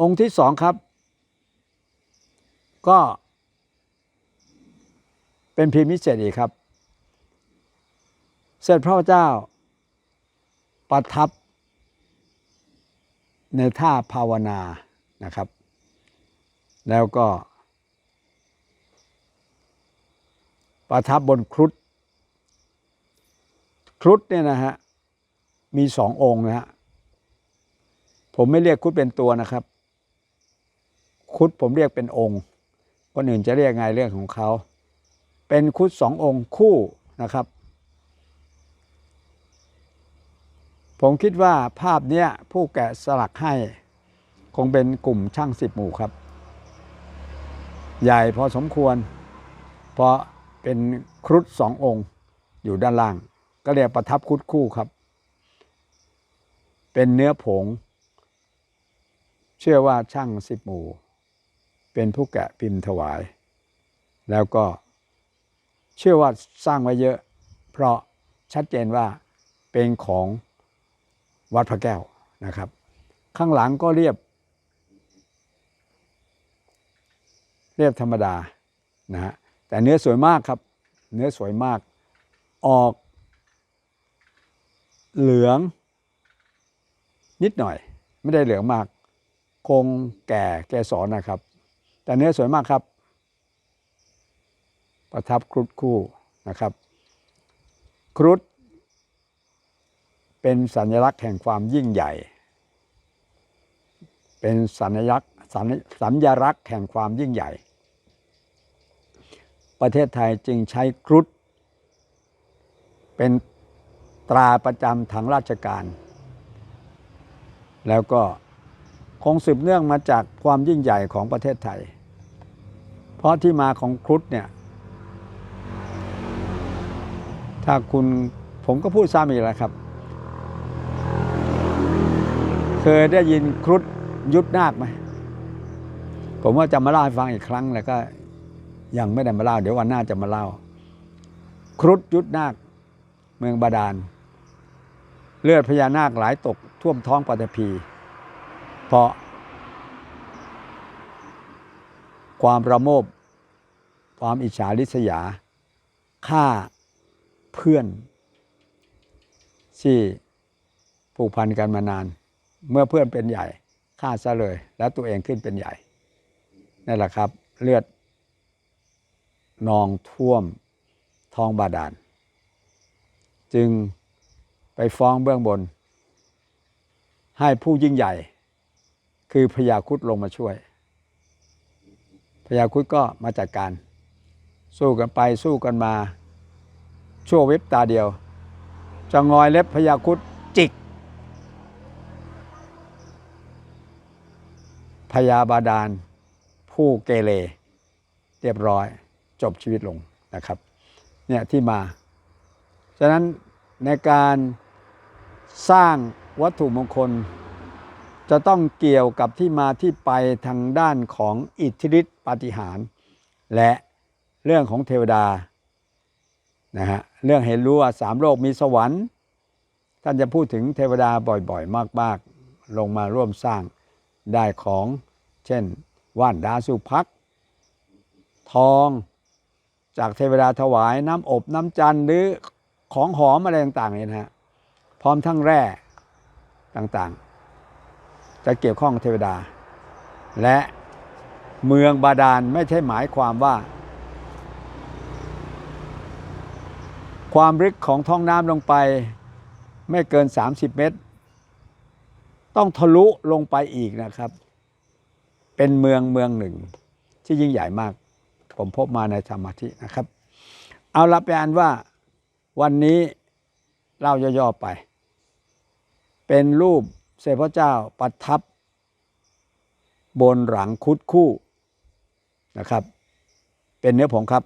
องค์ที่สองครับ ก็เป็นพิมพิเศษอีกครับ เสด็จพระเจ้า ประทับ ในท่าภาวนานะครับ แล้วก็ ประทับบนครุฑ ครุฑเนี่ยนะฮะมีสององค์นะฮะผมไม่เรียกครุฑเป็นตัวนะครับครุฑผมเรียกเป็นองค์คนอื่นจะเรียกไงเรื่องของเขา เป็นครุฑสององค์คู่นะครับ ผมคิดว่าภาพเนี้ยผู้แกะสลักให้คงเป็นกลุ่มช่างสิบหมู่ครับ ใหญ่พอสมควร เพราะเป็นครุฑสององค์อยู่ด้านล่าง ก็เรียกประทับครุฑคู่ครับ เป็นเนื้อผง เชื่อว่าช่างสิบหมู่ เป็นผู้แกะพิมพ์ถวาย แล้วก็เชื่อว่าสร้างไว้เยอะ เพราะชัดเจนว่าเป็นของวัดพระแก้วนะครับ ข้างหลังก็เรียบ เรียบธรรมดานะฮะแต่เนื้อสวยมากครับ เนื้อสวยมากออก เหลืองนิดหน่อย ไม่ได้เหลืองมาก คงแก่แกสอนนะครับ แต่เนื้อสวยมากครับ ประทับครุฑคู่นะครับ ครุฑเป็นสัญลักษณ์แห่งความยิ่งใหญ่ เป็นสัญลักษณ์สัญสัญลักษณ์แห่งความยิ่งใหญ่ ประเทศไทยจึงใช้ครุฑเป็น ตราประจำทางราชการ แล้วก็คงสืบเนื่องมาจากความยิ่งใหญ่ของประเทศไทย เพราะที่มาของครุฑเนี่ยถ้าคุณผมก็พูดซ้ำอีกแล้วครับ เคยได้ยินครุฑยุทธนาคไหมผมว่าจะมาเล่าให้ฟังอีกครั้งแล้วก็ยังไม่ได้มาเล่า เดี๋ยววันหน้าจะมาเล่า ครุฑยุทธนาค เมืองบาดาล เลือดพญานาคไหลายตกท่วมท้องปฐพี เพราะ ความระโมบ ความอิจฉาริษยาฆ่าเพื่อน ที่ผูกพันกันมานาน เมื่อเพื่อนเป็นใหญ่ฆ่าซะเลย แล้วตัวเองขึ้นเป็นใหญ่นั่นแหละครับ เลือดนองท่วมท้องบาดาลจึง ไปฟ้องเบื้องบน ให้ผู้ยิ่งใหญ่ คือพญาคุดลงมาช่วยพญาคุดก็มาจัดการ สู้กันไปสู้กันมา ชั่วเว็บตาเดียวจะงอยเล็บพญาคุดจิกพญาบาดาล ผู้เกเรเรียบร้อยจบชีวิตลงนะครับเนี่ยที่มา ฉะนั้นในการ สร้างวัตถุมงคล จะต้องเกี่ยวกับที่มาที่ไปทางด้านของอิทธิฤทธิปาฏิหาริย์และเรื่องของเทวดานะฮะเรื่องเห็นรู้ว่าสามโลกมีสวรรค์ท่านจะพูดถึงเทวดาบ่อยๆ มากๆ ลงมาร่วมสร้างได้ของ เช่น ว่านดาสุพักทองจากเทวดาถวายน้ำอบน้ำจันหรือของหอมอะไรต่างๆเนี่ยนะฮะ พร้อมทั้งแร่ต่างๆ จะเกี่ยวข้องเทวดา และเมืองบาดาลไม่ใช่หมายความว่า ความลึกของท้องน้ำลงไปไม่เกิน 30 เมตร ต้องทะลุลงไปอีกนะครับ เป็นเมืองเมืองหนึ่ง ที่ยิ่งใหญ่มาก ผมพบมาในธรรมธินะครับ เอาละไปอันว่าวันนี้เล่าย่อๆไป เป็นรูปเสด็จพระเจ้าประทับบนหลังคุดคู่นะครับ เป็นเนื้อผงครับ